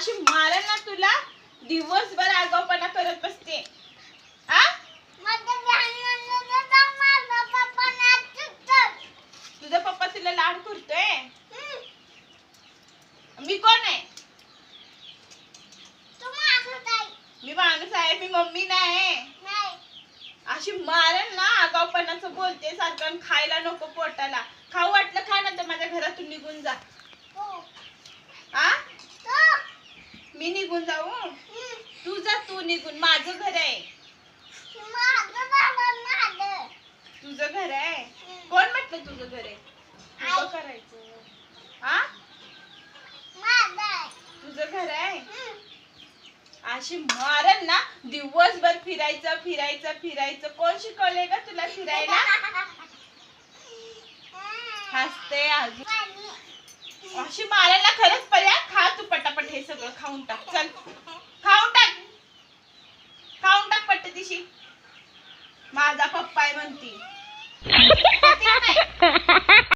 अशी मारेल ना तुला दिवसभर आगाऊपणा करत बसते. आ? तुझा पप्पा तुला लाड करतोय? मी कोण आहे? मी माणूस आहे मी मम्मी नाही. अशी मारेल ना आगाऊपणाचं बोलते सारखं खायला नको पोटाला. खाऊ वाटलं खा नंतर माझ्या घरातून निघून जा आ मी निघून जाऊ? तू जा तू निघून. माझं घर आहे. तुझं घर आहे? कोण म्हटलं तुझं घर आहे? तुझं करायचं. तुझं घर आहे? अशी मारल ना दिवसभर फिरायचं फिरायचं फिरायचं. कोण शिकवलंय का तुला फिरायला? हसते अजून अशी मारायला खरंच पर्याय खाऊन टाक. चल. खाऊन टाक. खाऊन टाक पट्ट तिशी माझा पप्पा आहे म्हणती.